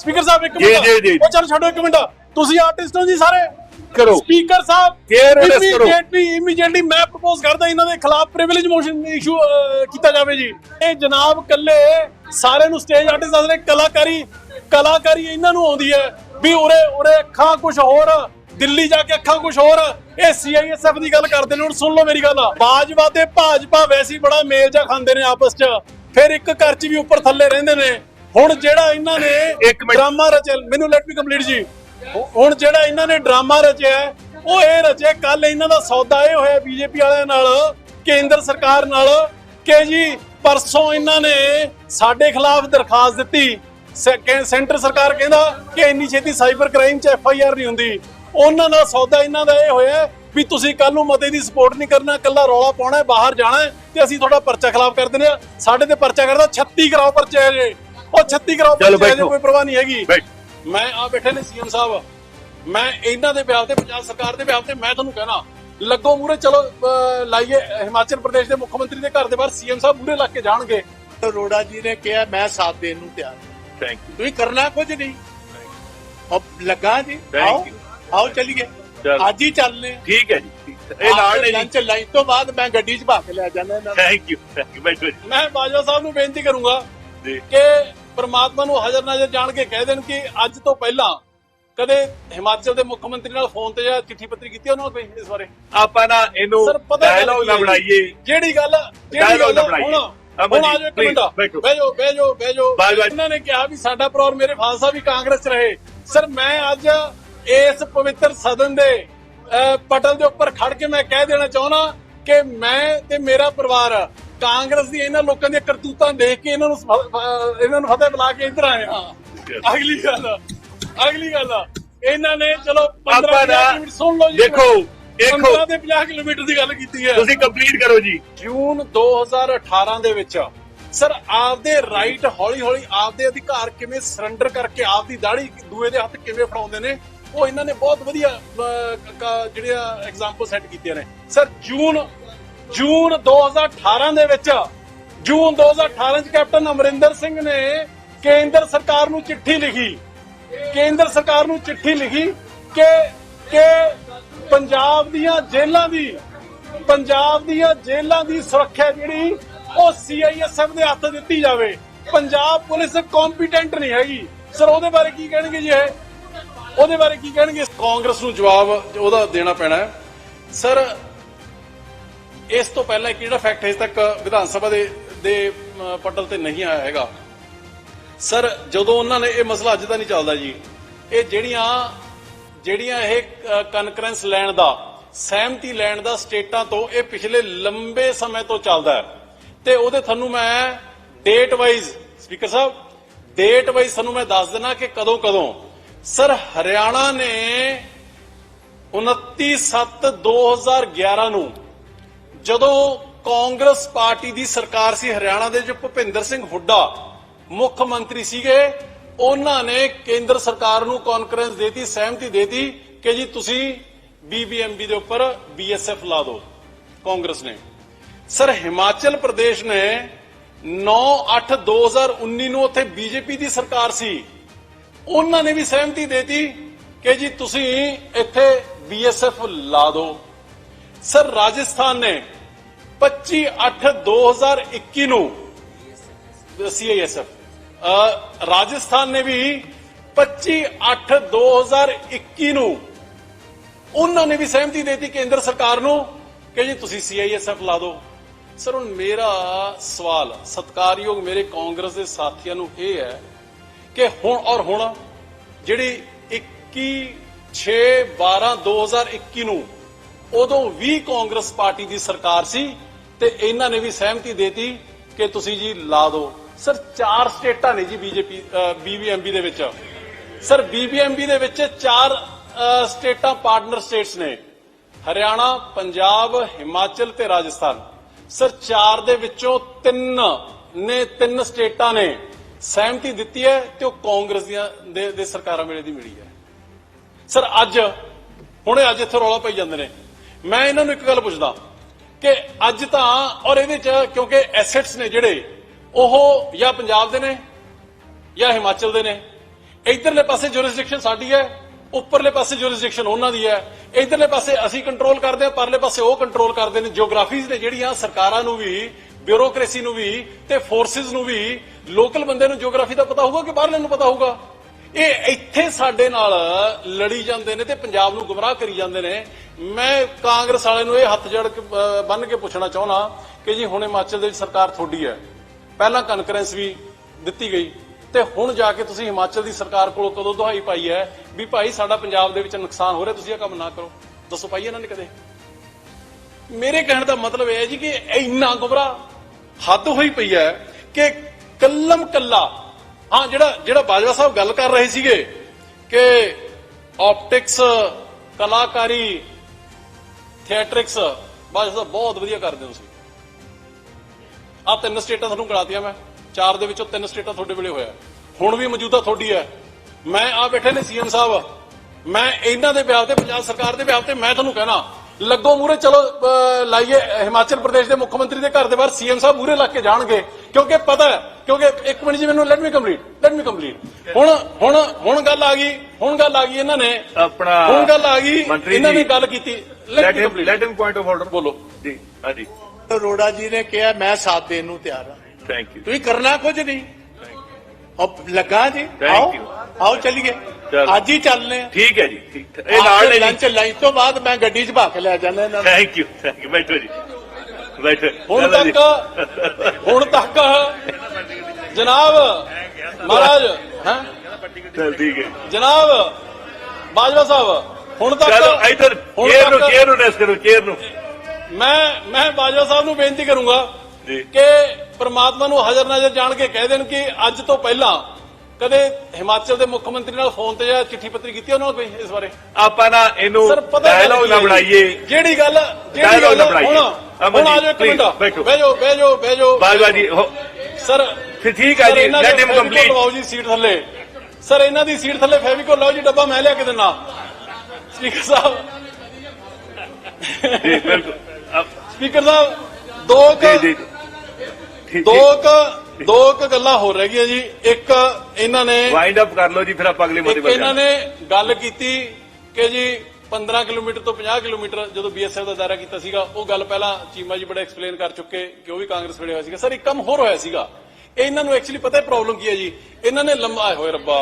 Speaker ਸਾਹਿਬ ਇੱਕ ਜੀ, minute. ਜੀ, ਜੀ। ਉਹ ਚੱਲ ਛੱਡੋ ਇੱਕ ਮਿੰਟ। ਤੁਸੀਂ ਆਰਟਿਸਟ ਹੋ ਜੀ ਸਾਰੇ। ਕਰੋ। ਸਪੀਕਰ ਸਾਹਿਬ Care orders ਕਰੋ। ਇਮੀਡੀਏਟਲੀ ਇਮੀਡੀਏਟਲੀ ਮੈਂ ਪ੍ਰਪੋਜ਼ ਕਰਦਾ ਇਹਨਾਂ ਦੇ ਖਿਲਾਫ ਪ੍ਰਿਵਿਲੇਜ ਮੋਸ਼ਨ ਇਸ਼ੂ ਕੀਤਾ ਜਾਵੇ ਜੀ। ਇਹ ਜਨਾਬ ਕੱਲੇ ਸਾਰਿਆਂ ਨੂੰ ਸਟੇਜ ਆਰਟਿਸਟ ਦੱਸ ਰਹੇ ਕਲਾਕਾਰੀ ਕਲਾਕਾਰੀ ਇਹਨਾਂ ਨੂੰ ਆਉਂਦੀ ਹੈ ਵੀ ਉਰੇ ਉਰੇ ਅੱਖਾਂ ਕੁਝ ਹੋਰ ਦਿੱਲੀ ਜਾ ਕੇ ਅੱਖਾਂ ਕੁਝ ਹੋਰ। ਇਹ ਸੀਆਈਐਸਐਫ ਦੀ ਗੱਲ ਕਰਦੇ ਨੇ ਹੁਣ ਸੁਣ ਲਓ ਮੇਰੀ ਗੱਲ। ਬਾਜਵਾ ਤੇ ਭਾਜਪਾ ਵੈਸੀ ਬੜਾ ਮੇਲ ਜਾ ਖਾਂਦੇ ਨੇ ਆਪਸ 'ਚ। ਫਿਰ ਇੱਕ ਘਰ 'ਚ ਵੀ ਉੱਪਰ ਥੱਲੇ ਰਹਿੰਦੇ ਨੇ। ਹੁਣ ਜਿਹੜਾ ਇਹਨਾਂ ਨੇ। ਡਰਾਮਾ ਰਚਿਆ ਮੈਨੂੰ ਲੈਟ ਮੀ ਕੰਪਲੀਟ ਜੀ। ਹੁਣ ਜਿਹੜਾ ਇਹਨਾਂ ਨੇ ਡਰਾਮਾ ਰਚਿਆ ਉਹ ਇਹ ਰਚਿਆ ਕੱਲ ਇਹਨਾਂ ਦਾ ਸੌਦਾ ਇਹ ਹੋਇਆ ਬੀਜੇਪੀ ਵਾਲਿਆਂ ਨਾਲ ਕੇਂਦਰ ਸਰਕਾਰ ਨਾਲ ਕਿ ਜੀ ਪਰਸੋਂ ਇਹਨਾਂ ਨੇ ਸਾਡੇ ਖਿਲਾਫ ਦਰਖਾਸਤ ਦਿੱਤੀ। ਸੈਂਟਰ ਸਰਕਾਰ ਕਹਿੰਦਾ ਕਿ ਇੰਨੀ ਛੇਤੀ ਸਾਈਬਰ ਕ੍ਰਾਈਮ 'ਚ ਐਫ ਆਈ ਆਰ ਨਹੀਂ ਹੁੰਦੀ। ਉਹਨਾਂ ਨਾਲ ਸੌਦਾ ਇਹਨਾਂ ਦਾ ਇਹ ਹੋਇਆ ਵੀ ਤੁਸੀਂ ਕੱਲ ਨੂੰ ਮਤੇ ਦੀ ਸਪੋਰਟ ਨਹੀਂ ਕਰਨਾ ਕੱਲਾ ਰੌਲਾ ਪਾਉਣਾ ਬਾਹਰ ਜਾਣਾ ਤੇ ਅਸੀਂ ਤੁਹਾਡਾ ਪਰਚਾ ਖਿਲਾਫ ਕਰ ਦਿੰਦੇ ਆ ਸਾਡੇ ਤੇ ਪਰਚਾ ਕਰਦਾ 36 ਕਰਾਓ ਪਰਚੇ ਜੇ ਉਹ 36 ਕਰਾਓ ਚਲੋ ਜੇ ਬੈਠੋ। ਕੋਈ ਪਰਵਾਹ ਨਹੀਂ ਹੈਗੀ ਬੈਠ। ਮੈਂ ਆ ਬੈਠੇ ਨੇ ਸੀਐਮ ਸਾਹਿਬ ਮੈਂ ਇਹਨਾਂ ਦੇ ਬਿਆਨ ਤੇ ਪੰਜਾਬ ਸਰਕਾਰ ਦੇ ਬਿਆਨ ਤੇ ਮੈਂ ਤੁਹਾਨੂੰ ਕਹਿਣਾ ਲੱਗੋ ਮੂਰੇ ਚਲੋ ਅਹ, ਲਾਈਏ ਹਿਮਾਚਲ ਪ੍ਰਦੇਸ਼ ਦੇ ਮੁੱਖ ਮੰਤਰੀ ਦੇ ਘਰ ਦੇ ਬਾਹਰ ਸੀਐਮ ਸਾਹਿਬ ਮੂਰੇ ਲੱਗ ਕੇ ਜਾਣਗੇ ਅਰੋੜਾ ਜੀ ਨੇ ਕਿਹਾ ਮੈਂ ਸਾਥ ਦੇਣ ਨੂੰ ਤਿਆਰ ਹਾਂ। ਥੈਂਕ ਯੂ ਤੁਸੀਂ ਕਰਨਾ ਕੁਝ ਨਹੀਂ ਅਬ ਲੱਗਾ ਜੀ Thank ਆਓ you. ਆਓ ਚਲੀਏ ਚਲੋ। ਅੱਜ ਹੀ ਚੱਲਨੇ ਠੀਕ ਹੈ ਜੀ ਠੀਕ ਹੈ। ਇਹ ਨਾਲ ਨੇ ਲੰਚ ਲਾਈਨ ਤੋਂ ਬਾਅਦ ਮੈਂ ਗੱਡੀ 'ਚ ਭਾ ਕੇ ਲੈ ਜਾਣਾ ਇਹਨਾਂ ਨੂੰ। ਥੈਂਕ ਯੂ ਥੈਂਕ ਯੂ ਬੈਠੋ ਜੀ ਮੈਂ ਬਾਜਵਾ ਸਾਹਿਬ ਨੂੰ ਬੇਨਤੀ ਕਰੂੰਗਾ ਜੀ ਕਿ ਪ੍ਰਮਾਤਮਾ ਨੂੰ ਹਾਜ਼ਰ ਨਾਜ਼ਰ ਜਾਣ ਕੇ ਕਹਿ ਦੇਣ ਕਿ ਅੱਜ ਤੋਂ ਪਹਿਲਾਂ ਕਦੇ ਹਿਮਾਚਲ ਦੇ ਮੁੱਖ ਮੰਤਰੀ ਨਾਲ ਫੋਨ ਤੇ ਜਾਂ ਚਿੱਠੀ ਪੱਤਰੀ ਕੀਤੀ ਉਹਨਾਂ ਨੂੰ ਕੋਈ ਇਸ ਬਾਰੇ ਆਪਾਂ ਨਾ ਇਹਨੂੰ ਡਾਇਲੌਗ ਨਾ? ਬਣਾਈਏ ਜਿਹੜੀ ਗੱਲ ਜਿਹੜੀ ਗੱਲ। ਹੁਣ ਹੁਣ ਆਜੋ ਇੱਕ ਮਿੰਟ। ਬੈਜੋ ਬੈਜੋ ਬੈਜੋ। ਇਹਨਾਂ ਨੇ ਕਿਹਾ ਵੀ ਸਾਡਾ ਪ੍ਰੋਰ ਮੇਰੇ ਸਾਹਿਬ ਵੀ ਕਾਂਗਰਸ 'ਚ ਰਹੇ ਸਰ ਮੈਂ ਅੱਜ ਇਸ ਪਵਿੱਤਰ ਸਦਨ ਦੇ ਪਟਲ ਦੇ ਉੱਪਰ ਖੜ ਕੇ ਮੈਂ ਕਹਿ ਦੇਣਾ ਚਾਹੁੰਦਾ ਕਿ ਮੈਂ ਤੇ ਮੇਰਾ ਪਰਿਵਾਰ ਕਾਂਗਰਸ ਦੀ ਇਹਨਾਂ ਲੋਕਾਂ ਦੀਆਂ ਕਰਤੂਤਾਂ ਦੇਖ ਕੇ ਇਹਨਾਂ ਨੂੰ ਇਹਨਾਂ ਨੂੰ ਫਤਿਹ ਬੁਲਾ ਕੇ ਇੱਧਰ ਆਏ ਹਾਂ। ਅਗਲੀ ਗੱਲ ਅਗਲੀ ਗੱਲ ਇਹਨਾਂ ਨੇ ਚਲੋ 15 ਆਪਾਂ ਨਾ- ਕਿਲੋਮੀਟਰ ਸੁਣ ਲਓ ਜੀ। ਦੇਖੋ, ਦੇਖੋ। 15 ਤੇ 50 ਕਿਲੋਮੀਟਰ ਦੀ ਗੱਲ ਕੀਤੀ ਹੈ। ਤੁਸੀਂ ਕੰਪਲੀਟ ਕਰੋ ਜੀ। ਜੂਨ 2018 ਦੇ ਵਿੱਚ ਸਰ ਆਪਦੇ ਰਾਈਟ ਹੌਲੀ ਹੌਲੀ ਆਪਦੇ ਅਧਿਕਾਰ ਕਿਵੇਂ ਸਰੈਂਡਰ ਕਰਕੇ ਆਪਦੀ ਦਾੜੀ ਦੂਏ ਦੇ ਹੱਥ ਕਿਵੇਂ ਫੜਾਉਂਦੇ ਨੇ ਉਹ ਇਹਨਾਂ ਨੇ ਬਹੁਤ ਵਧੀਆ ਜਿਹੜੀਆਂ ਐਗਜ਼ਾਮਪਲ ਸੈੱਟ ਕੀਤੀਆਂ ਨੇ। ਸਰ ਜੂਨ ਜੂਨ 2018 ਦੇ ਵਿੱਚ, ਜੂਨ 2018 ਚ ਕੈਪਟਨ ਅਮਰਿੰਦਰ ਸਿੰਘ ਨੇ ਕੇਂਦਰ ਸਰਕਾਰ ਨੂੰ ਚਿੱਠੀ ਲਿਖੀ। ਕੇਂਦਰ ਸਰਕਾਰ ਨੂੰ ਚਿੱਠੀ ਲਿਖੀ ਕਿ ਕਿ ਪੰਜਾਬ ਦੀਆਂ ਜੇਲ੍ਹਾਂ ਦੀ, ਪੰਜਾਬ ਦੀਆਂ ਜੇਲ੍ਹਾਂ ਦੀ ਸੁਰੱਖਿਆ ਜਿਹੜੀ, ਉਹ ਸੀਆਈਐਸਐਫ ਦੇ ਹੱਥ ਦਿੱਤੀ ਜਾਵੇ। ਪੰਜਾਬ ਪੁਲਿਸ ਕੰਪੀਟੈਂਟ ਨਹੀਂ ਹੈਗੀ। ਸਰ, ਉਹਦੇ ਬਾਰੇ ਕੀ ਕਹਿਣਗੇ ਜੀ ਇਹ? ਉਹਦੇ ਬਾਰੇ ਕੀ ਕਹਿਣਗੇ? ਕਾਂਗਰਸ ਨੂੰ ਜਵਾਬ ਉਹਦਾ ਦੇਣਾ ਪੈਣਾ ਹੈ। ਸਰ ਇਸ ਤੋਂ ਪਹਿਲਾਂ ਇੱਕ ਜਿਹੜਾ ਫੈਕਟ ਹੈ ਤੱਕ ਵਿਧਾਨ ਸਭਾ ਦੇ ਦੇ ਪਟਲ ਤੇ ਨਹੀਂ ਆਇਆ ਹੈਗਾ। ਸਰ, ਜਦੋਂ ਉਹਨਾਂ ਨੇ ਇਹ ਮਸਲਾ ਅੱਜ ਦਾ ਨਹੀਂ ਚੱਲਦਾ ਜੀ, ਇਹ ਜਿਹੜੀਆਂ ਜਿਹੜੀਆਂ ਇਹ ਕਨਕਰੈਂਸ ਲੈਣ ਦਾ, ਸਹਿਮਤੀ ਲੈਣ ਦਾ ਸਟੇਟਾਂ ਤੋਂ ਇਹ ਪਿਛਲੇ ਲੰਬੇ ਸਮੇਂ ਤੋਂ ਚੱਲਦਾ ਹੈ। ਤੇ ਉਹਦੇ ਤੁਹਾਨੂੰ ਮੈਂ date wise speaker Sahib date wise ਤੁਹਾਨੂੰ ਮੈਂ ਦੱਸ ਦੇਣਾ ਕਿ ਕਦੋਂ ਕਦੋਂ। ਸਰ, ਹਰਿਆਣਾ ਨੇ 29/7/2011 ਨੂੰ ਜਦੋਂ ਕਾਂਗਰਸ ਪਾਰਟੀ ਦੀ ਸਰਕਾਰ ਸੀ ਹਰਿਆਣਾ ਦੇ ਜੋ ਭੁਪਿੰਦਰ ਸਿੰਘ ਹੁੱਡਾ ਮੁੱਖ ਮੰਤਰੀ ਸੀਗੇ, ਉਹਨਾਂ ਨੇ ਕੇਂਦਰ ਸਰਕਾਰ ਨੂੰ ਕਾਨਫਰੰਸ ਦੇਤੀ, ਸਹਿਮਤੀ ਦੇਤੀ ਕਿ ਜੀ ਤੁਸੀਂ ਬੀਬੀਐਮਬੀ ਦੇ ਉੱਪਰ ਬੀਐਸਐਫ ਲਾ ਦਿਓ, ਕਾਂਗਰਸ ਨੇ। ਸਰ, ਹਿਮਾਚਲ ਪ੍ਰਦੇਸ਼ ਨੇ 9/8/2019 ਨੂੰ ਉੱਥੇ ਬੀਜੇਪੀ ਦੀ ਸਰਕਾਰ ਸੀ। ਉਹਨਾਂ ਨੇ ਵੀ ਸਹਿਮਤੀ ਦੇਤੀ ਕਿ ਜੀ ਤੁਸੀਂ ਇੱਥੇ ਬੀਐਸਐਫ ਲਾ ਦਿਓ। ਸਰ, ਰਾਜਸਥਾਨ ਨੇ 25/8/2021 ਨੂੰ ਸੀਆਈਐਸਐਫ ਰਾਜਸਥਾਨ ਨੇ ਵੀ 25/8/2021 ਨੂੰ ਉਹਨਾਂ ਨੇ ਵੀ ਸਹਿਮਤੀ ਦੇਤੀ ਕੇਂਦਰ ਸਰਕਾਰ ਨੂੰ ਕਿ ਜੀ ਤੁਸੀਂ ਸੀਆਈਐਸਐਫ ਲਾ ਦਿਓ। ਸਰ, ਹੁਣ ਮੇਰਾ ਸਵਾਲ, ਸਤਕਾਰਯੋਗ ਮੇਰੇ ਕਾਂਗਰਸ ਦੇ ਸਾਥੀਆਂ ਨੂੰ ਇਹ ਹੈ ਕਿ ਹੁਣ ਔਰ ਹੁਣ ਜਿਹੜੀ 21 6 12 2021 ਨੂੰ ਉਦੋਂ ਵੀ ਕਾਂਗਰਸ ਪਾਰਟੀ ਦੀ ਸਰਕਾਰ ਸੀ ਤੇ ਇਹਨਾਂ ਨੇ ਵੀ ਸਹਿਮਤੀ ਦੇਤੀ ਕਿ ਤੁਸੀਂ ਜੀ ਲਾ ਦਿਓ। ਸਰ, ਚਾਰ ਸਟੇਟਾਂ ਨੇ ਜੀ ਬੀਜੇਪੀ ਬੀਬੀਐਮਬੀ ਦੇ ਵਿੱਚ। ਸਰ, ਬੀਬੀਐਮਬੀ ਦੇ ਵਿੱਚ ਚਾਰ ਸਟੇਟਾਂ ਪਾਰਟਨਰ ਸਟੇਟਸ ਨੇ। ਹਰਿਆਣਾ, ਪੰਜਾਬ, ਹਿਮਾਚਲ ਤੇ ਰਾਜਸਥਾਨ। ਸਰ, ਚਾਰ ਦੇ ਵਿੱਚੋਂ ਤਿੰਨ ਨੇ, ਤਿੰਨ ਸਟੇਟਾਂ ਨੇ। ਸਹਿਮਤੀ ਦਿੱਤੀ ਹੈ ਤੇ ਉਹ ਕਾਂਗਰਸ ਦੀਆਂ, ਦੇ ਦੇ ਸਰਕਾਰਾਂ ਵੇਲੇ ਦੀ ਮਿਲੀ ਹੈ। ਸਰ, ਅੱਜ, ਹੁਣੇ ਅੱਜ ਇੱਥੇ ਰੌਲਾ ਪਈ ਜਾਂਦੇ ਨੇ। ਮੈਂ ਇਹਨਾਂ ਨੂੰ ਇੱਕ ਗੱਲ ਪੁੱਛਦਾ ਕਿ ਅੱਜ ਤਾਂ, ਔਰ ਇਹਦੇ ਚ ਕਿਉਂਕਿ ਐਸੈਟਸ ਨੇ ਜਿਹੜੇ, ਉਹ ਜਾਂ ਪੰਜਾਬ ਦੇ ਨੇ ਜਾਂ ਹਿਮਾਚਲ ਦੇ ਨੇ। ਇਧਰਲੇ ਪਾਸੇ ਜੁਰਿਸਡਿਕਸ਼ਨ ਸਾਡੀ ਹੈ, ਉੱਪਰਲੇ ਪਾਸੇ ਜੁਰਿਸਡਿਕਸ਼ਨ ਉਹਨਾਂ ਦੀ ਹੈ। ਇਧਰਲੇ ਪਾਸੇ ਅਸੀਂ ਕੰਟਰੋਲ ਕਰਦੇ ਹਾਂ, ਪਰਲੇ ਪਾਸੇ ਉਹ ਕੰਟਰੋਲ ਕਰਦੇ ਨੇ। ਜਿਓਗ੍ਰਾਫੀਜ਼ ਨੇ ਜਿਹੜੀਆਂ ਸਰਕਾਰਾਂ ਨੂੰ ਵੀ ਬਿਊਰੋਕ੍ਰੇਸੀ ਨੂੰ ਵੀ ਤੇ ਫੋਰਸਿਸ ਨੂੰ ਵੀ ਲੋਕਲ ਬੰਦੇ ਨੂੰ ਜਿਓਗ੍ਰਾਫੀ ਦਾ ਪਤਾ ਹੋਊਗਾ ਕਿ ਬਾਹਰਲੇ ਨੂੰ ਪਤਾ ਹੋਊਗਾ? ਇਹ ਇੱਥੇ ਸਾਡੇ ਨਾਲ ਲੜੀ ਜਾਂਦੇ ਨੇ ਤੇ ਪੰਜਾਬ ਨੂੰ ਗੁੰਮਰਾਹ ਕਰੀ ਜਾਂਦੇ ਨੇ। ਮੈਂ ਕਾਂਗਰਸ ਵਾਲੇ ਨੂੰ ਇਹ ਹੱਥ ਜੜ ਕੇ ਅਹ, ਬੰਨ੍ਹ ਕੇ ਪੁੱਛਣਾ ਚਾਹੁੰਦਾ ਕਿ ਜੀ ਹੁਣ ਹਿਮਾਚਲ ਦੇ ਵਿੱਚ ਸਰਕਾਰ ਤੁਹਾਡੀ ਹੈ। ਪਹਿਲਾਂ ਕਨਕਰੈਂਸ ਵੀ ਦਿੱਤੀ ਗਈ ਤੇ ਹੁਣ ਜਾ ਕੇ ਤੁਸੀਂ ਹਿਮਾਚਲ ਦੀ ਸਰਕਾਰ ਕੋਲੋਂ ਕਦੋਂ ਦੁਹਾਈ ਪਾਈ ਹੈ ਵੀ ਭਾਈ ਸਾਡਾ ਪੰਜਾਬ ਦੇ ਵਿੱਚ ਨੁਕਸਾਨ ਹੋ ਰਿਹਾ ਤੁਸੀਂ ਇਹ ਕੰਮ ਨਾ ਕਰੋ। ਦੱਸੋ ਪਾਈ ਇਹਨਾਂ ਨੇ ਕਦੇ? ਮੇਰੇ ਕਹਿਣ ਦਾ ਮਤਲਬ ਇਹ ਹੈ ਜੀ ਕਿ ਇੰਨਾ ਗੁਬਰਾ ਹੱਦ ਹੋਈ ਪਈ ਹੈ ਕਿ ਕੱਲਮ ਕੱਲਾ ਹਾਂ, ਜਿਹੜਾ ਜਿਹੜਾ ਬਾਜਵਾ ਸਾਹਿਬ ਗੱਲ ਕਰ ਰਹੇ ਸੀਗੇ ਕਿ ਆਪਟਿਕਸ ਕਲਾਕਾਰੀ ਥੀਏਟਰਿਕਸ ਬਾਜਵਾ ਸਾਹਿਬ ਬਹੁਤ ਵਧੀਆ ਕਰਦੇ ਹੋ ਤੁਸੀਂ। ਆ ਤਿੰਨ ਸਟੇਟਾਂ ਤੁਹਾਨੂੰ ਕਰਾਤੀਆਂ ਮੈਂ। ਚਾਰ ਦੇ ਵਿੱਚੋਂ ਤਿੰਨ ਸਟੇਟਾਂ ਤੁਹਾਡੇ ਵੇਲੇ ਹੋਇਆ। ਹੁਣ ਵੀ ਮੌਜੂਦਾ ਤੁਹਾਡੀ ਹੈ। ਮੈਂ ਆ ਬੈਠੇ ਨੇ ਸੀਐਮ ਸਾਹਿਬ। ਮੈਂ ਇਹਨਾਂ ਦੇ ਵਿਆਹ ਤੇ, ਪੰਜਾਬ ਸਰਕਾਰ ਦੇ ਵਿਆਹ ਤੇ ਮੈਂ ਤੁਹਾਨੂੰ ਕਹਿਣਾ ਲੱਗੋ ਮੂਰੇ ਚਲੋ ਲਾਈਏ ਹਿਮਾਚਲ ਪ੍ਰਦੇਸ਼ ਦੇ ਮੁੱਖ ਮੰਤਰੀ ਦੇ ਘਰ ਦੇ ਬਾਹਰ ਸੀਐਮ ਸਾਹਿਬ ਮੂਰੇ ਲੱਗ ਕੇ ਜਾਣਗੇ। ਕਿਉਂਕਿ ਪਤਾ ਹੈ ਕਿਉਂਕਿ ਇੱਕ ਮਿੰਟ ਜੀ ਮੈਨੂੰ let me complete let me complete ਹੁਣ ਹੁਣ ਹੁਣ ਗੱਲ ਆ ਗਈ ਹੁਣ ਗੱਲ ਆ ਗਈ ਇਹਨਾਂ ਨੇ। ਆਪਣਾ ਹੁਣ ਗੱਲ ਆ ਗਈ ਇਹਨਾਂ ਨੇ ਗੱਲ ਕੀਤੀ। Let me complete let him point of order ਬੋਲੋ। ਜੀ ਹਾਂਜੀ। ਅਰੋੜਾ ਜੀ ਨੇ ਕਿਹਾ ਮੈਂ ਸਾਥ ਦੇਣ ਨੂੰ ਤਿਆਰ ਹਾਂ। ਥੈਂਕ ਯੂ ਤੁਸੀਂ ਕਰਨਾ ਕੁਝ ਨਹੀਂ। ਲੱਗਾ ਜੀ। ਆਓ. ਆਓ ਚੱਲੀਏ। ਚਲੋ। ਅੱਜ ਹੀ ਚੱਲਨੇ ਆ। ਠੀਕ ਹੈ ਜੀ ਠੀਕ ਇਹ ਨਾਲ ਨੇ ਲੰਚ ਲਾਈਨ ਤੋਂ ਬਾਅਦ ਮੈਂ ਗੱਡੀ 'ਚ ਭਾ ਕੇ ਲੈ ਜਾਣਾ ਇਹਨਾਂ ਨੂੰ। ਥੈਂਕ ਯੂ ਥੈਂਕ ਯੂ ਬੈਠੋ ਜੀ। ਬੈਠੋ। ਹੁਣ। ਤੱਕ ਹੁਣ ਤੱਕ ਜਨਾਬ ਮਹਾਰਾਜ ਹੈ? ਚਲ ਠੀਕ ਹੈ। ਜਨਾਬ ਬਾਜਵਾ ਸਾਹਿਬ ਹੁਣ ਤੱਕ ਚਲੋ ਇਧਰ ਚੇਅਰ ਨੂੰ ਚੇਅਰ ਨੂੰ ਨੈਸ ਕਰੋ ਚੇਅਰ ਨੂੰ। ਮੈਂ ਮੈਂ ਬਾਜਵਾ ਸਾਹਿਬ ਨੂੰ ਬੇਨਤੀ ਕਰੂੰਗਾ ਜੀ। ਕਿ ਪ੍ਰਮਾਤਮਾ ਨੂੰ ਹਾਜ਼ਰ ਨਾਜ਼ਰ ਜਾਣ ਕੇ ਕਹਿ ਦੇਣ ਕਿ ਅੱਜ ਤੋਂ ਪਹਿਲਾਂ ਕਦੇ ਹਿਮਾਚਲ ਦੇ ਮੁੱਖ ਮੰਤਰੀ ਨਾਲ ਫੋਨ ਤੇ ਜਾਂ ਚਿੱਠੀ ਪੱਤਰੀ ਕੀਤੀ ਉਹਨਾਂ ਕੋਈ ਇਸ ਬਾਰੇ? ਆਪਾਂ ਨਾ ਇਹਨੂੰ ਸਰ ਪਤਾ ਗੱਲ ਡਾਇਲੌਗ ਨਾ? ਬਣਾਈਏ। ਜਿਹੜੀ ਗੱਲ ਜਿਹੜੀ ਗੱਲ। ਹੁਣ ਹੁਣ ਆ ਜਾਓ ਇੱਕ ਮਿੰਟ। ਜਾਓ ਬਹਿ ਜਾਓ ਬਾਜਵਾ ਜੀ ਸਰ ਫਿਰ ਠੀਕ ਹੈ ਸਰ, ਜੀ ਇਹਨਾਂ ਲੈਟ ਦੇ ਹਿਮ ਫੈਵੀਕੋਲ ਕੰਪਲੀਟ ਲਵਾਓ ਜੀ ਸੀਟ ਥੱਲੇ। ਸਰ ਇਹਨਾਂ ਦੀ ਸੀਟ ਥੱਲੇ ਫੈਵੀਕੋਲ ਲਾਓ ਜੀ ਡੱਬਾ ਮੈਂ ਲਿਆ ਕੇ ਦਿੰਨਾ ਸਪੀਕਰ ਸਾਹਿਬ। ਜੀ ਬਿਲਕੁਲ। ਸਪੀਕਰ ਸਾਹਿਬ ਦੋ ਕੁ ਦੋ ਕੁ ਦੋ ਕੁ ਗੱਲਾਂ ਹੋ ਰਹਿ ਗਈਆਂ ਜੀ। ਇੱਕ ਇਹਨਾਂ ਨੇ ਵਾਈਂਡ ਅਪ ਕਰ ਲਓ ਜੀ ਫਿਰ ਆਪਾਂ ਅਗਲੇ ਮੁੱਦੇ ਇੱਕ ਇਹਨਾਂ ਨੇ ਗੱਲ ਕੀਤੀ ਕਿ ਜੀ 15 ਕਿਲੋਮੀਟਰ ਤੋਂ 50 ਕਿਲੋਮੀਟਰ ਜਦੋਂ ਬੀਐਸਐਫ ਦਾ ਦਾਇਰਾ ਕੀਤਾ ਸੀਗਾ ਉਹ ਗੱਲ ਪਹਿਲਾਂ ਚੀਮਾ ਜੀ ਬੜਾ ਐਕਸਪਲੇਨ ਕਰ ਚੁੱਕੇ ਕਿ ਉਹ ਵੀ ਕਾਂਗਰਸ ਵੇਲੇ ਹੋਇਆ ਸੀਗਾ। ਸਰ ਇੱਕ ਕੰਮ ਹੋਰ ਹੋਇਆ ਸੀਗਾ। ਇਹ ਇਹਨਾਂ ਨੂੰ ਐਕਚੁਅਲੀ ਪਤਾ ਹੈ ਪ੍ਰੋਬਲਮ ਕੀ ਹੈ ਜੀ? ਇਹਨਾਂ ਨੇ ਲੰਮਾ ਹੋਏ ਰੱਬਾ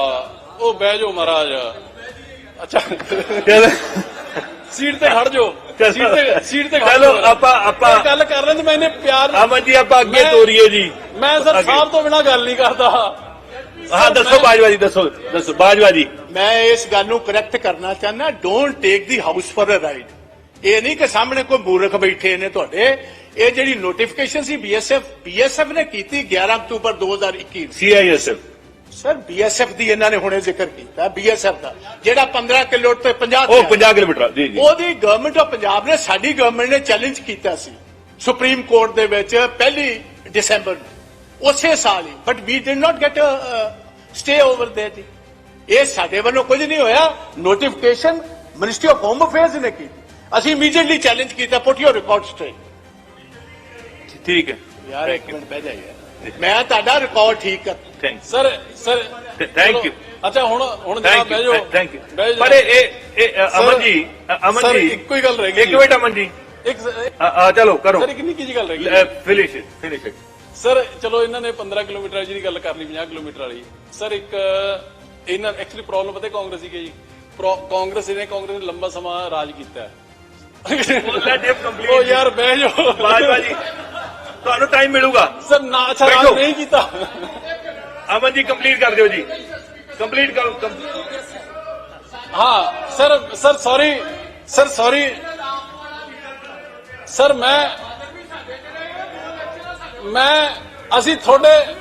ਉਹ ਬਹਿ ਜਾਓ ਮਹਾਰਾਜ। ਅੱਛਾ। ਸੀਟ ਤੇ ਖੜ ਜਾਓ। ਸੀਟ ਤੇ ਸੀਟ ਤੇ ਖੜ ਚਲੋ ਜਾਓ। ਆਪਾਂ ਆਪਾਂ ਗੱਲ ਕਰ ਰਹੇ ਤੇ ਮੈਨੇ ਪਿਆਰ ਨਾਲ- ਅਮਨ ਜੀ ਆਪਾਂ ਅੱਗੇ ਮੈਂ- ਤੋਰੀਏ ਜੀ। ਮੈਂ ਸਰ ਅੱਗੇ। ਸਾਹਿਬ ਤੋਂ ਬਿਨਾ ਗੱਲ ਨਹੀਂ ਕਰਦਾ। ਹਾਂ ਦੱਸੋ ਬਾਜਵਾ ਜੀ ਦੱਸੋ ਦੱਸੋ। ਬਾਜਵਾ ਜੀ। ਮੈਂ ਇਸ ਗੱਲ ਨੂੰ ਕਰੈਕਟ ਕਰਨਾ ਚਾਹੁੰਦਾ don't take the house for a ride ਇਹ ਨਹੀਂ ਕਿ ਸਾਹਮਣੇ ਕੋਈ ਮੂਰਖ ਬੈਠੇ ਨੇ ਤੁਹਾਡੇ। ਇਹ ਜਿਹੜੀ ਨੋਟੀਫਿਕੇਸ਼ਨ ਸੀ ਬੀਐਸਐਫ ਬੀਐਸਐਫ ਨੇ ਕੀਤੀ 11 ਅਕਤੂਬਰ 2021 ਨੂੰ। ਸੀਆਈਐਸਐਫ ਸਰ ਬੀਐਸਐਫ ਦੀ ਇਹਨਾਂ ਨੇ ਹੁਣੇ ਜ਼ਿਕਰ ਕੀਤਾ ਬੀਐਸਐਫ ਦਾ ਜਿਹੜਾ 15 ਕਿਲੋ ਤੇ 50 ਉਹ ਤੇ 50 ਕਿਲੋਮੀਟਰ ਜੀ ਜੀ। ਉਹਦੀ ਗਵਰਨਮੈਂਟ ਆਫ ਪੰਜਾਬ ਨੇ ਸਾਡੀ ਗਵਰਨਮੈਂਟ ਨੇ ਚੈਲੰਜ ਕੀਤਾ ਸੀ ਸੁਪਰੀਮ ਕੋਰਟ ਦੇ ਵਿੱਚ ਪਹਿਲੀ ਦਸੰਬਰ ਨੂੰ ਉਸੇ ਸਾਲ ਹੀ। But we did not get stay over that ਇਹ ਸਾਡੇ ਵੱਲੋਂ ਕੁਝ ਨਹੀਂ ਹੋਇਆ notification ministry of home affairs ਨੇ ਕੀਤੀ। ਅਸੀਂ ਇਮੀਡੀਏਟਲੀ ਚੈਲੰਜ ਕੀਤਾ ਪੁੱਟ ਯੋਰ ਰਿਕਾਰਡ ਸਟ੍ਰੇਟ ਠੀਕ ਹੈ। ਯਾਰ ਇੱਕ ਮਿੰਟ ਬਹਿ ਜਾ ਯਾਰ ਮੈਂ ਤੁਹਾਡਾ ਰਿਕਾਰਡ ਠੀਕ ਕਰ ਥੈਂਕ ਸਰ ਸਰ ਚਲੋ, you. ਅੱਛਾ ਹੁਣ ਹੁਣ ਜਨਾਬ ਥੈਂਕ ਬਹਿ ਯੂ ਜਾਓ ਥੈਂਕ ਯੂ ਪਰ ਇਹ ਇਹ- ਅਮਨ ਜੀ ਅਮਨ ਜੀ ਇੱਕੋ ਹੀ ਗੱਲ ਰਹਿ ਗਈ। ਇੱਕ। ਮਿੰਟ ਅਮਨ ਜੀ। ਇੱਕ ਚਲੋ ਕਰੋ। ਸਰ ਇੱਕ ਨਿੱਕੀ ਜਿਹੀ ਗੱਲ ਰਹਿ ਗਈ? Finish it finish it sir ਚਲੋ ਇਹਨਾਂ ਨੇ 15 ਕਿਲੋਮੀਟਰ ਜਿਹੜੀ ਗੱਲ ਕਰ ਲਈ 50 ਕਿਲੋਮੀਟਰ ਵਾਲੀ। ਸਰ ਇੱਕ ਇਹਨਾਂ ਐਕਚੁਅਲੀ ਪ੍ਰੋਬਲਮ ਪਤਾ ਕਾਂਗਰਸ ਦੀ ਕੀ ਜੀ? ਕਾਂਗਰਸ ਨੇ ਕਾਂਗਰਸ ਨੇ ਲੰਬਾ ਸਮਾਂ ਰਾਜ ਕੀਤਾ। ਹੈ. ਉਹ ਯਾਰ ਬਹਿ ਜਾਓ। ਬਾਜਵਾ ਜੀ ਤੁਹਾਨੂੰ ਟਾਈਮ ਮਿਲੂਗਾ। ਸਰ ਨਾ ਬੈਠੋ। ਨਹੀਂ ਕੀਤਾ। ਅਮਨ ਜੀ ਕੰਪਲੀਟ ਕਰ ਦਿਓ ਜੀ। ਕੰਪਲੀਟ ਕਰੋ ਹਾਂ sir sir sorry sir sorry sir ਮੈਂ ਮੈਂ ਅਸੀਂ ਤੁਹਾਡੇ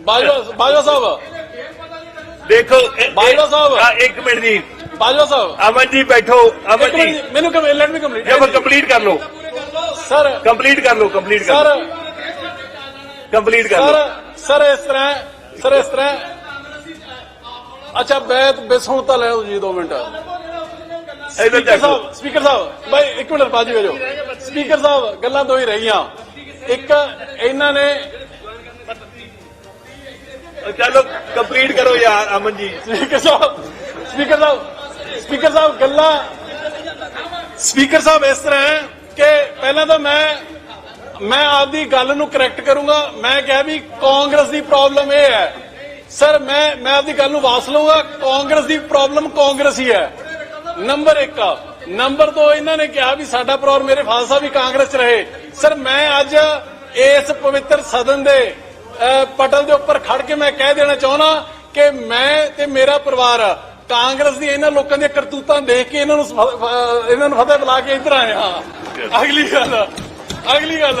ਬਾਜਵਾ ਬਾਜਵਾ ਸਾਹਿਬ। ਦੇਖੋ ਬਾਜਵਾ ਸਾਹਿਬ। ਇੱਕ ਮਿੰਟ ਜੀ। ਬਾਜਵਾ ਸਾਹਿਬ। ਅਮਨ ਜੀ ਬੈਠੋ। ਅਮਨ ਜੀ। ਮੈਨੂੰ ਲੈਟ ਮੀ ਕੰਪਲੀਟ ਕੰਪਲੀਟ ਕਰ ਲਓ। ਸਰ ਕੰਪਲੀਟ ਕਰ ਲਓ ਕੰਪਲੀਟ ਕਰ ਸਰ। ਲਓ ਕੰਪਲੀਟ ਕਰ ਸਰ ਲਓ। ਸਰ ਇਸ ਤਰ੍ਹਾਂ ਸਰ ਇਸ ਤਰ੍ਹਾਂ ਅੱਛਾ ਬੈਤ ਬਿਸੁਣ ਤਾਂ ਲੈ ਲਓ ਜੀ 2 ਮਿੰਟ। ਇਧਰ ਸਪੀਕਰ ਦੇਖੋ ਸਾਹਿਬ ਸਪੀਕਰ ਸਾਹਿਬ ਬਾਈ ਇੱਕ ਮਿੰਟ ਬਾਜੀ ਵੇਜੋ ਸਪੀਕਰ ਸਾਹਿਬ ਗੱਲਾਂ ਦੋ ਹੀ ਰਹੀਆਂ ਇੱਕ ਇਹਨਾਂ ਨੇ ਚਲੋ ਕੰਪਲੀਟ ਕਰੋ ਯਾਰ ਅਮਨ ਜੀ। ਸਪੀਕਰ ਸਾਹਿਬ ਸਪੀਕਰ ਸਾਹਿਬ ਸਪੀਕਰ ਸਾਹਿਬ ਗੱਲਾਂ ਸਪੀਕਰ ਸਾਹਿਬ ਇਸ ਤਰ੍ਹਾਂ ਹੈ ਕਿ ਪਹਿਲਾਂ ਤਾਂ ਮੈਂ ਮੈਂ ਆਪਦੀ ਗੱਲ ਨੂੰ ਕਰੈਕਟ ਕਰੂੰਗਾ। ਮੈਂ ਕਿਹਾ ਵੀ ਕਾਂਗਰਸ ਦੀ ਪ੍ਰੋਬਲਮ ਇਹ ਹੈ। ਸਰ ਮੈਂ ਮੈਂ ਆਪਦੀ ਗੱਲ ਨੂੰ ਵਾਪਸ ਲਵਾਂਗਾ ਕਾਂਗਰਸ ਦੀ ਪ੍ਰੋਬਲਮ ਕਾਂਗਰਸ ਹੀ ਹੈ। ਨੰਬਰ 1 ਨੰਬਰ 2 ਇਹਨਾਂ ਨੇ ਕਿਹਾ ਵੀ ਸਾਡਾ ਪ੍ਰੋਰ ਮੇਰੇ ਫਾਦਰ ਸਾਹਿਬ ਵੀ ਕਾਂਗਰਸ ਚ ਰਹੇ। ਸਰ ਮੈਂ ਅੱਜ ਇਸ ਪਵਿੱਤਰ ਸਦਨ ਦੇ ਪਟਲ ਦੇ ਉੱਪਰ ਖੜ ਕੇ ਮੈਂ ਕਹਿ ਦੇਣਾ ਚਾਹੁੰਦਾ ਕਿ ਮੈਂ ਤੇ ਮੇਰਾ ਪਰਿਵਾਰ ਕਾਂਗਰਸ ਦੀ ਇਹਨਾਂ ਲੋਕਾਂ ਦੀਆਂ ਕਰਤੂਤਾਂ ਦੇਖ ਕੇ ਇਹਨਾਂ ਨੂੰ ਇਹਨਾਂ ਨੂੰ ਫਤਿਹ ਬੁਲਾ ਕੇ ਇੱਧਰ ਆਏ ਹਾਂ। ਅਗਲੀ ਗੱਲ ਅਗਲੀ ਗੱਲ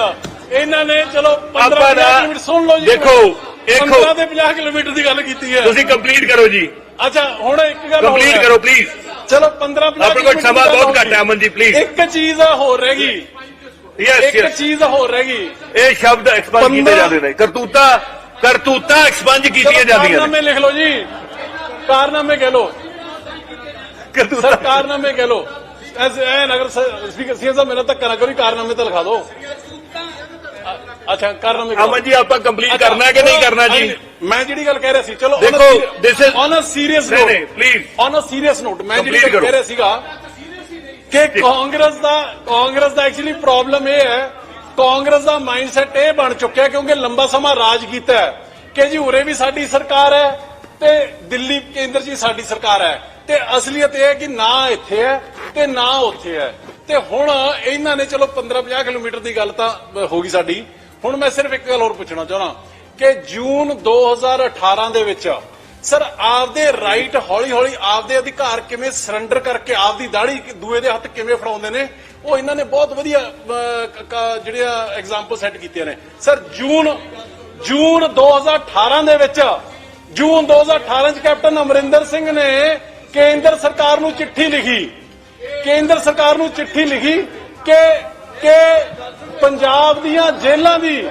ਇਹਨਾਂ ਨੇ ਚਲੋ 15 ਆਪਾਂ ਨਾ- ਕਿਲੋਮੀਟਰ ਸੁਣ ਲਓ ਜੀ ਦੇਖੋ, ਦੇਖੋ। 15 ਤੇ 50 ਕਿਲੋਮੀਟਰ ਦੀ ਗੱਲ ਕੀਤੀ ਹੈ ਤੁਸੀਂ ਕੰਪਲੀਟ ਕਰੋ ਜੀ ਅੱਛਾ ਹੁਣ ਇੱਕ ਗੱਲ ਹੋਰ ਕੰਪਲੀਟ ਹੈ। ਕਰੋ ਪਲੀਜ਼ ਚਲੋ 15 50 ਆਪਣੇ ਕੋਲ ਸਮਾਂ ਬਹੁਤ ਘੱਟ ਹੈ ਅਮਨ ਜੀ ਪਲੀਜ਼ ਇੱਕ ਚੀਜ਼ ਹੋਰ ਰਹਿ ਗਈ ਯੈਸ ਇੱਕ ਯੈਸ ਚੀਜ਼ ਹੋਰ ਰਹਿ ਗਈ ਇਹ ਸ਼ਬਦ ਐਕਸਪੰਜ ਕੀਤੇ ਪੰਦਰਾਂ- ਜਾਂਦੇ ਨੇ ਕਰਤੂਤਾ ਕਰਤੂਤਾ ਐਕਸਪੰਜ ਕੀਤੀਆਂ ਚਲੋ ਜਾਂਦੀਆਂ ਨੇ ਕਾਰਨਾਮੇ ਲਿਖ ਲਓ ਜੀ ਕਾਰਨਾਮੇ ਕਹਿ ਲਓ ਕਰਤੂਤਾ ਸਰ ਕਾਰਨਾਮੇ ਕਹਿ ਲਓ ਐਸ ਐ ਨਗਰ ਸਪੀਕਰ ਸੀ ਸਾਹਿਬ ਮੇਰਾ ਧੱਕਾ ਨਾ ਕਰੋ ਜੀ, ਕਾਰਨਾਮੇ ਤਾਂ ਲਿਖਾ ਦਿਓ ਅ- ਅੱਛਾ ਕਾਰਨਾਮੇ ਕਰੋ। ਅਮਨ ਜੀ ਆਪਾਂ ਕੰਪਲੀਟ ਕਰਨਾ ਹੈ ਕਿ ਨਹੀਂ ਕਰਨਾ ਜੀ ਮੈਂ ਜਿਹੜੀ ਗੱਲ ਕਹਿ ਰਿਹਾ ਸੀ ਚਲੋ ਦੇਖੋ, this is- on a serious note ਨਹੀਂ please on a serious note ਮੈਂ ਜਿਹੜੀ ਗੱਲ ਕਹਿ। ਰਿਹਾ ਸੀਗਾ ਕਿ ਕਾਂਗਰਸ ਦਾ ਕਾਂਗਰਸ ਦਾ ਐਕਚੁਅਲੀ ਪ੍ਰੋਬਲਮ ਇਹ ਹੈ ਕਾਂਗਰਸ ਦਾ ਮਾਈਂਡਸੈਟ ਇਹ ਬਣ ਚੁੱਕਿਆ ਕਿਉਂਕਿ ਲੰਬਾ ਸਮਾਂ ਰਾਜ ਕੀਤਾ ਹੈ ਕਿ ਜੀ ਉਰੇ ਵੀ ਸਾਡੀ ਸਰਕਾਰ ਹੈ ਤੇ ਦਿੱਲੀ ਕੇਂਦਰ ਵੀ ਸਾਡੀ ਸਰਕਾਰ ਹੈ ਤੇ ਅਸਲੀਅਤ ਇਹ ਹੈ ਕਿ ਨਾ ਇੱਥੇ ਹੈ ਤੇ ਨਾ ਉੱਥੇ ਹੈ। ਤੇ ਹੁਣ ਇਹਨਾਂ ਨੇ ਚਲੋ 15-50 ਕਿਲੋਮੀਟਰ ਦੀ ਗੱਲ ਤਾਂ ਹੋ ਗਈ ਸਾਡੀ। ਹੁਣ ਮੈਂ ਸਿਰਫ ਇੱਕ ਗੱਲ ਹੋਰ ਪੁੱਛਣਾ ਚਾਹਣਾ ਕਿ ਜੂਨ 2018 ਦੇ ਵਿੱਚ ਸਰ ਆਪਦੇ ਰਾਈਟ ਹੌਲੀ ਹੌਲੀ ਆਪਦੇ ਅਧਿਕਾਰ ਕਿਵੇਂ ਸਰੈਂਡਰ ਕਰਕੇ ਆਪਦੀ ਦਾੜੀ ਦੂਏ ਦੇ ਹੱਥ ਕਿਵੇਂ ਫੜਾਉਂਦੇ ਨੇ ਉਹ ਇਹਨਾਂ ਨੇ ਬਹੁਤ ਵਧੀਆ ਅਹ, ਜਿਹੜੀਆਂ ਐਗਜ਼ਾਮਪਲ ਸੈੱਟ ਕੀਤੀਆਂ ਨੇ। ਸਰ ਜੂਨ ਜੂਨ 2018 ਦੇ ਵਿੱਚ ਜੂਨ 2018 ਚ ਕੈਪਟਨ ਅਮਰਿੰਦਰ ਸਿੰਘ ਨੇ ਕੇਂਦਰ ਸਰਕਾਰ ਨੂੰ ਚਿੱਠੀ ਲਿਖੀ। ਕੇਂਦਰ ਸਰਕਾਰ ਨੂੰ ਚਿੱਠੀ ਲਿਖੀ ਕਿ ਕਿ ਪੰਜਾਬ ਦੀਆਂ ਜੇਲ੍ਹਾਂ ਦੀ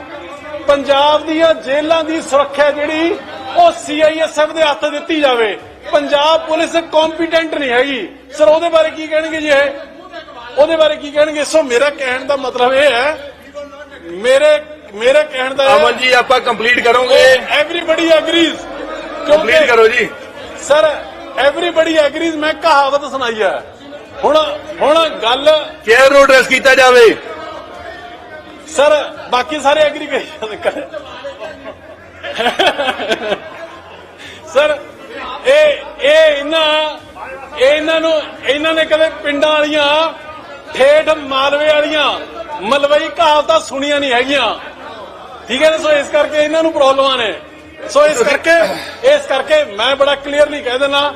ਪੰਜਾਬ ਦੀਆਂ ਜੇਲ੍ਹਾਂ ਦੀ ਸੁਰੱਖਿਆ ਜਿਹੜੀ ਉਹ ਸੀਆਈਐਸਐਫ ਦੇ ਹੱਥ ਦਿੱਤੀ ਜਾਵੇ। ਪੰਜਾਬ ਪੁਲਿਸ ਕੰਪੀਟੈਂਟ ਨਹੀਂ ਹੈਗੀ। ਸਰ ਉਹਦੇ ਬਾਰੇ ਕੀ ਕਹਿਣਗੇ ਜੀ ਇਹ? ਉਹਦੇ ਬਾਰੇ ਕੀ ਕਹਿਣਗੇ? ਸੋ ਮੇਰਾ ਕਹਿਣ ਦਾ ਮਤਲਬ ਇਹ ਹੈ ਮੇਰੇ ਮੇਰੇ ਕਹਿਣ ਦਾ ਅਮਨ ਜੀ ਆਪਾਂ ਕੰਪਲੀਟ ਕਰੋਗੇ। ਐਵਰੀਬਡੀ ਐਗਰੀਜ਼ ਕੰਪਲੀਟ ਕਰੋ ਜੀ। ਸਰ ਐਵਰੀਬਡੀ ਐਗਰੀਜ਼ ਮੈਂ ਕਹਾਵਤ ਸੁਣਾਈ ਹੈ। ਹੁਣ ਹੁਣ ਗੱਲ ਚੇਅਰ ਨੂੰ ਐਡਰੈਸ ਕੀਤਾ ਜਾਵੇ। ਸਰ, ਬਾਕੀ ਸਾਰੇ ਐਗਰੀ ਕਰ ਸਰ, ਇਹ ਇਹ ਇਹਨਾਂ ਇਹਨਾਂ ਨੂੰ ਇਹਨਾਂ ਨੇ ਕਦੇ ਪਿੰਡਾਂ ਵਾਲੀਆਂ, ਠੇਠ ਮਾਲਵੇ ਵਾਲੀਆਂ, ਮਲਵਈ ਕਹਾਵਤਾਂ ਸੁਣੀਆਂ ਨਹੀਂ ਹੈਗੀਆਂ। ਠੀਕ ਹੈ ਨਾ? ਸੋ ਇਸ ਕਰਕੇ ਇਹਨਾਂ ਨੂੰ ਪ੍ਰੋਬਲਮਾਂ ਨੇ। ਸੋ ਇਸ ਕਰਕੇ ਇਸ ਕਰਕੇ ਮੈਂ ਬੜਾ ਕਲੀਅਰਲੀ ਕਹਿ ਦਿੰਦਾ